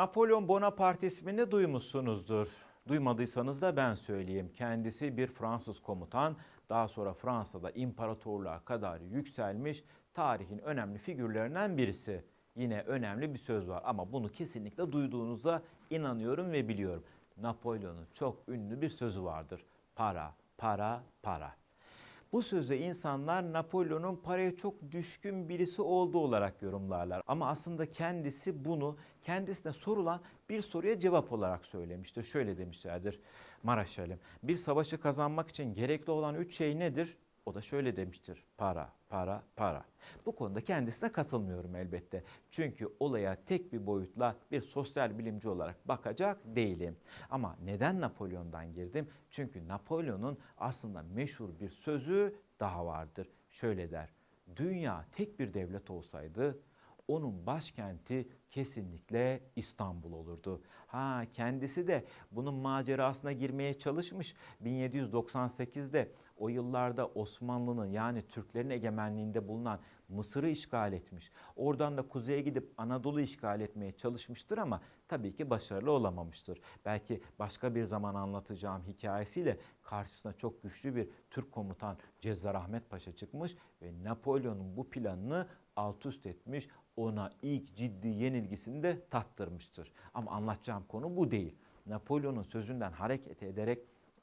Napolyon Bonaparte ismini duymuşsunuzdur. Duymadıysanız da ben söyleyeyim. Kendisi bir Fransız komutan. Daha sonra Fransa'da imparatorluğa kadar yükselmiş tarihin önemli figürlerinden birisi. Yine önemli bir söz var ama bunu kesinlikle duyduğunuza inanıyorum ve biliyorum. Napolyon'un çok ünlü bir sözü vardır. Para, para, para. Bu sözü insanlar Napolyon'un paraya çok düşkün birisi olduğu olarak yorumlarlar. Ama aslında kendisi bunu kendisine sorulan bir soruya cevap olarak söylemiştir. Şöyle demişlerdir Maraşalim. Bir savaşı kazanmak için gerekli olan üç şey nedir? O da şöyle demiştir. Para, para, para. Bu konuda kendisine katılmıyorum elbette. Çünkü olaya tek bir boyutla bir sosyal bilimci olarak bakacak değilim. Ama neden Napolyon'dan girdim? Çünkü Napolyon'un aslında meşhur bir sözü daha vardır. Şöyle der. Dünya tek bir devlet olsaydı onun başkenti kesinlikle İstanbul olurdu. Ha kendisi de bunun macerasına girmeye çalışmış. 1798'de o yıllarda Osmanlı'nın yani Türklerin egemenliğinde bulunan Mısır'ı işgal etmiş. Oradan da kuzeye gidip Anadolu işgal etmeye çalışmıştır ama tabii ki başarılı olamamıştır. Belki başka bir zaman anlatacağım hikayesiyle karşısına çok güçlü bir Türk komutan Cezzar Ahmet Paşa çıkmış ve Napolyon'un bu planını alt üst etmiş. Ona ilk ciddi yenilgisini de tattırmıştır. Ama anlatacağım konu bu değil. Napolyon'un sözünden hareket ederek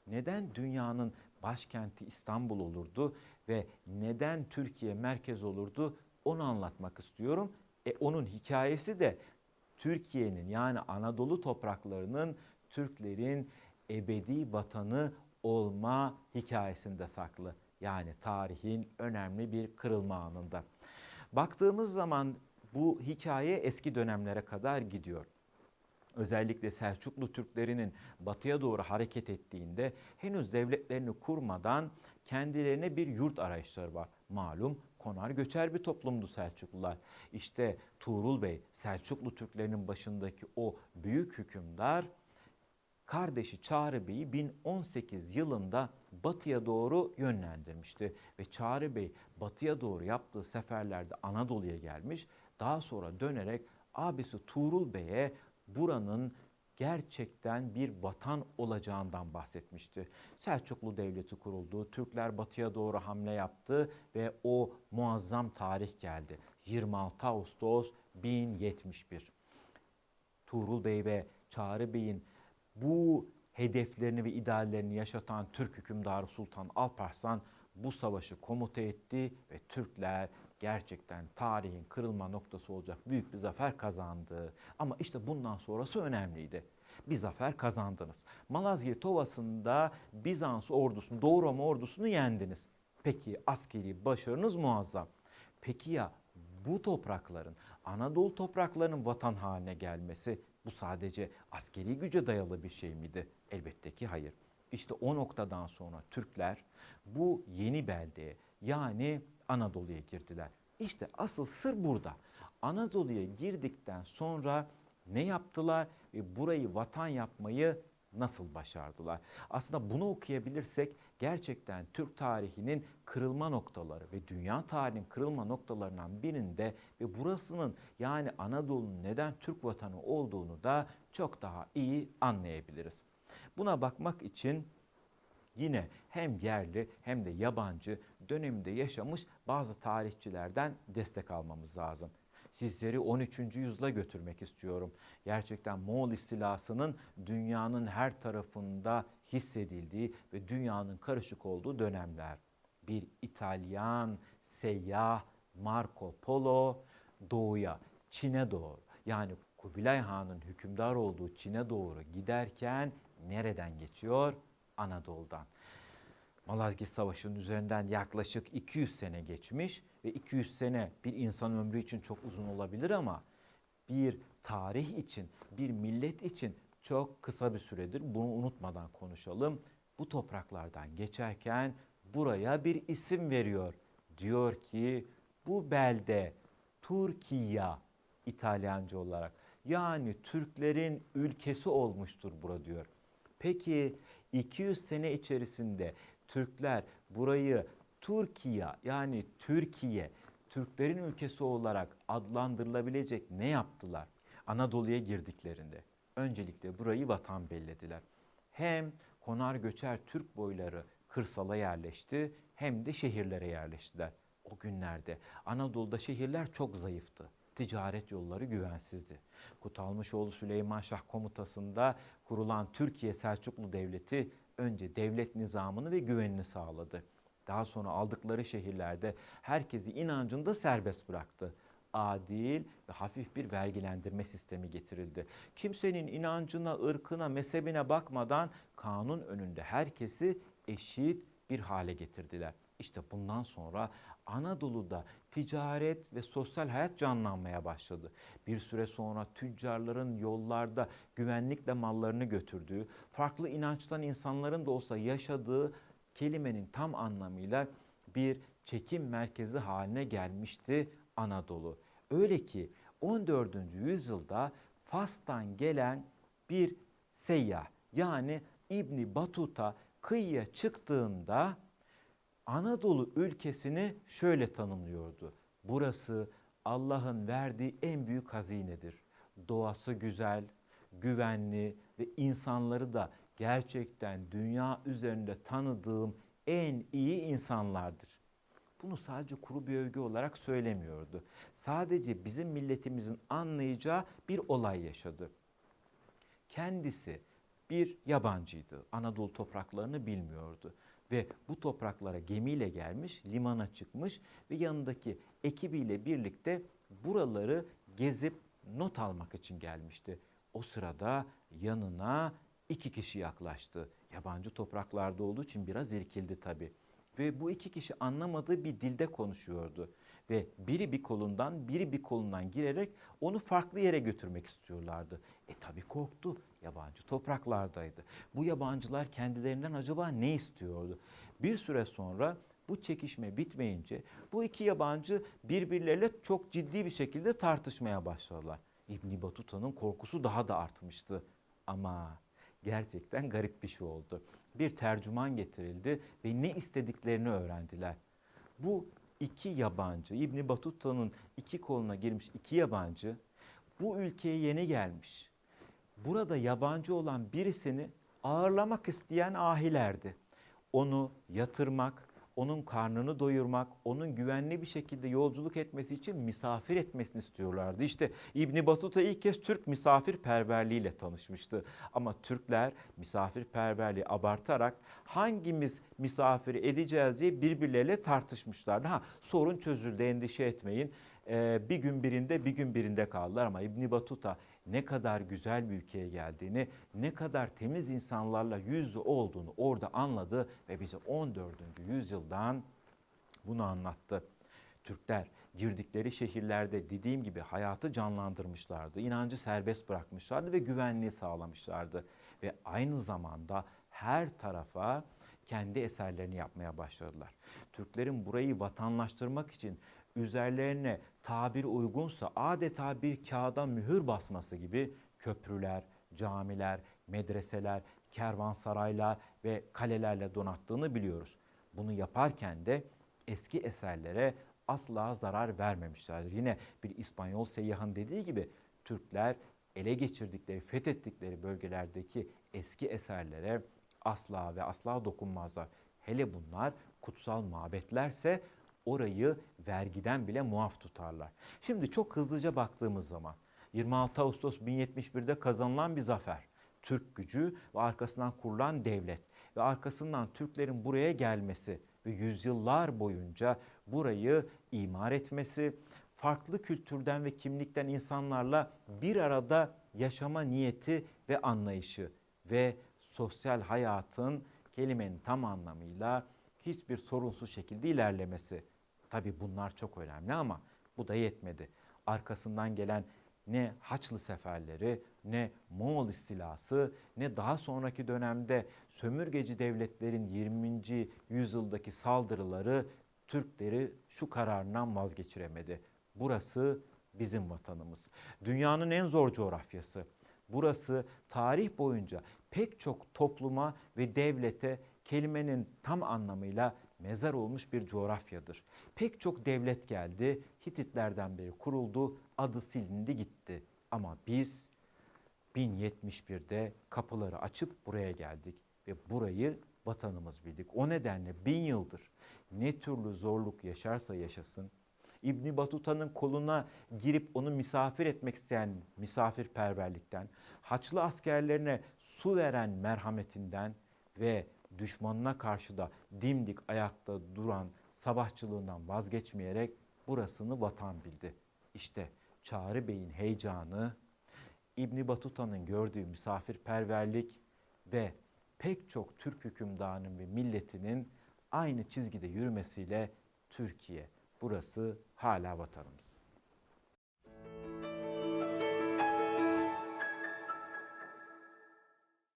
neden dünyanın başkenti İstanbul olurdu ve neden Türkiye merkez olurdu onu anlatmak istiyorum. E onun hikayesi de Türkiye'nin yani Anadolu topraklarının Türklerin ebedi vatanı olma hikayesinde saklı. Yani tarihin önemli bir kırılma anında. Baktığımız zaman bu hikaye eski dönemlere kadar gidiyor özellikle Selçuklu Türklerinin batıya doğru hareket ettiğinde henüz devletlerini kurmadan kendilerine bir yurt arayışları var. Malum konar göçer bir toplumdu Selçuklular. İşte Tuğrul Bey Selçuklu Türklerinin başındaki o büyük hükümdar kardeşi Çağrı Bey'i 1018 yılında batıya doğru yönlendirmişti. Ve Çağrı Bey batıya doğru yaptığı seferlerde Anadolu'ya gelmiş. Daha sonra dönerek abisi Tuğrul Bey'e buranın gerçekten bir vatan olacağından bahsetmişti. Selçuklu Devleti kuruldu, Türkler batıya doğru hamle yaptı ve o muazzam tarih geldi. 26 Ağustos 1071. Tuğrul Bey ve Çağrı Bey'in bu hedeflerini ve ideallerini yaşatan Türk hükümdarı Sultan Alparslan bu savaşı komuta etti ve Türkler gerçekten tarihin kırılma noktası olacak büyük bir zafer kazandı. Ama işte bundan sonrası önemliydi. Bir zafer kazandınız. Malazgirt Ovası'nda Bizans ordusunu, Doğu Roma ordusunu yendiniz. Peki askeri başarınız muazzam. Peki ya bu toprakların, Anadolu topraklarının vatan haline gelmesi bu sadece askeri güce dayalı bir şey miydi? Elbette ki hayır. İşte o noktadan sonra Türkler bu yeni beldeye yani Anadolu'ya girdiler. İşte asıl sır burada. Anadolu'ya girdikten sonra ne yaptılar ve burayı vatan yapmayı nasıl başardılar? Aslında bunu okuyabilirsek gerçekten Türk tarihinin kırılma noktaları ve dünya tarihinin kırılma noktalarından birinde ve burasının yani Anadolu'nun neden Türk vatanı olduğunu da çok daha iyi anlayabiliriz. Buna bakmak için yine hem yerli hem de yabancı döneminde yaşamış bazı tarihçilerden destek almamız lazım. Sizleri 13. yüzyıla götürmek istiyorum. Gerçekten Moğol istilasının dünyanın her tarafında hissedildiği ve dünyanın karışık olduğu dönemler. Bir İtalyan seyyah Marco Polo doğuya, Çin'e doğru yani Kubilay Han'ın hükümdar olduğu Çin'e doğru giderken nereden geçiyor? Anadolu'dan. Malazgirt Savaşı'nın üzerinden yaklaşık 200 sene geçmiş ve 200 sene bir insan ömrü için çok uzun olabilir ama bir tarih için, bir millet için çok kısa bir süredir. Bunu unutmadan konuşalım. Bu topraklardan geçerken buraya bir isim veriyor. Diyor ki bu belde Türkiye İtalyanca olarak yani Türklerin ülkesi olmuştur bura diyor. Peki 200 sene içerisinde Türkler burayı Türkiye yani Türkiye, Türklerin ülkesi olarak adlandırılabilecek ne yaptılar? Anadolu'ya girdiklerinde öncelikle burayı vatan bellediler. Hem konar göçer Türk boyları kırsala yerleşti hem de şehirlere yerleştiler. O günlerde Anadolu'da şehirler çok zayıftı. Ticaret yolları güvensizdi. Kutalmışoğlu Süleyman Şah komutasında kurulan Türkiye Selçuklu Devleti önce devlet nizamını ve güvenini sağladı. Daha sonra aldıkları şehirlerde herkesi inancında serbest bıraktı. Adil ve hafif bir vergilendirme sistemi getirildi. Kimsenin inancına, ırkına, mezhebine bakmadan kanun önünde herkesi eşit bir hale getirdiler. İşte bundan sonra Anadolu'da ticaret ve sosyal hayat canlanmaya başladı. Bir süre sonra tüccarların yollarda güvenlikle mallarını götürdüğü, farklı inançtan insanların da olsa yaşadığı kelimenin tam anlamıyla bir çekim merkezi haline gelmişti Anadolu. Öyle ki 14. yüzyılda Fas'tan gelen bir seyyah yani İbni Batuta kıyıya çıktığında Anadolu ülkesini şöyle tanımlıyordu. Burası Allah'ın verdiği en büyük hazinedir. Doğası güzel, güvenli ve insanları da gerçekten dünya üzerinde tanıdığım en iyi insanlardır. Bunu sadece kuru bir övgü olarak söylemiyordu. Sadece bizim milletimizin anlayacağı bir olay yaşadı. Kendisi bir yabancıydı. Anadolu topraklarını bilmiyordu ve bu topraklara gemiyle gelmiş, limana çıkmış ve yanındaki ekibiyle birlikte buraları gezip not almak için gelmişti. O sırada yanına iki kişi yaklaştı. Yabancı topraklarda olduğu için biraz irkildi tabii. Ve bu iki kişi anlamadığı bir dilde konuşuyordu. Ve biri bir kolundan, biri bir kolundan girerek onu farklı yere götürmek istiyorlardı. E tabii korktu. Yabancı topraklardaydı. Bu yabancılar kendilerinden acaba ne istiyordu? Bir süre sonra bu çekişme bitmeyince bu iki yabancı birbirleriyle çok ciddi bir şekilde tartışmaya başladılar. İbn Batuta'nın korkusu daha da artmıştı. Ama gerçekten garip bir şey oldu. Bir tercüman getirildi ve ne istediklerini öğrendiler. Bu iki yabancı, İbn Batuta'nın iki koluna girmiş iki yabancı bu ülkeye yeni gelmiş. Burada yabancı olan birisini ağırlamak isteyen ahilerdi. Onu yatırmak, onun karnını doyurmak, onun güvenli bir şekilde yolculuk etmesi için misafir etmesini istiyorlardı. İşte İbn Batuta ilk kez Türk misafirperverliğiyle tanışmıştı. Ama Türkler misafirperverliği abartarak hangimiz misafir edeceğiz diye birbirleriyle tartışmışlardı. Ha sorun çözüldü endişe etmeyin. Ee, bir gün birinde bir gün birinde kaldılar ama İbn Batuta ne kadar güzel bir ülkeye geldiğini, ne kadar temiz insanlarla yüz olduğunu orada anladı ve bize 14. yüzyıldan bunu anlattı. Türkler girdikleri şehirlerde dediğim gibi hayatı canlandırmışlardı. inancı serbest bırakmışlardı ve güvenliği sağlamışlardı. Ve aynı zamanda her tarafa kendi eserlerini yapmaya başladılar. Türklerin burayı vatanlaştırmak için üzerlerine tabir uygunsa adeta bir kağıda mühür basması gibi köprüler, camiler, medreseler, kervansaraylar ve kalelerle donattığını biliyoruz. Bunu yaparken de eski eserlere asla zarar vermemişlerdir. Yine bir İspanyol seyyahın dediği gibi Türkler ele geçirdikleri, fethettikleri bölgelerdeki eski eserlere asla ve asla dokunmazlar. Hele bunlar kutsal mabetlerse orayı vergiden bile muaf tutarlar. Şimdi çok hızlıca baktığımız zaman 26 Ağustos 1071'de kazanılan bir zafer. Türk gücü ve arkasından kurulan devlet ve arkasından Türklerin buraya gelmesi ve yüzyıllar boyunca burayı imar etmesi, farklı kültürden ve kimlikten insanlarla bir arada yaşama niyeti ve anlayışı ve sosyal hayatın kelimenin tam anlamıyla hiçbir sorunsuz şekilde ilerlemesi. Tabi bunlar çok önemli ama bu da yetmedi. Arkasından gelen ne Haçlı seferleri, ne Moğol istilası, ne daha sonraki dönemde sömürgeci devletlerin 20. yüzyıldaki saldırıları Türkleri şu kararından vazgeçiremedi. Burası bizim vatanımız. Dünyanın en zor coğrafyası. Burası tarih boyunca pek çok topluma ve devlete kelimenin tam anlamıyla mezar olmuş bir coğrafyadır. Pek çok devlet geldi, Hititlerden beri kuruldu, adı silindi gitti. Ama biz 1071'de kapıları açıp buraya geldik ve burayı vatanımız bildik. O nedenle bin yıldır ne türlü zorluk yaşarsa yaşasın İbni Batuta'nın koluna girip onu misafir etmek isteyen misafirperverlikten, Haçlı askerlerine su veren merhametinden ve düşmanına karşı da dimdik ayakta duran savaşçılığından vazgeçmeyerek burasını vatan bildi. İşte Çağrı Bey'in heyecanı, İbni Batuta'nın gördüğü misafirperverlik ve pek çok Türk hükümdarının ve milletinin aynı çizgide yürümesiyle Türkiye, burası hala vatanımız.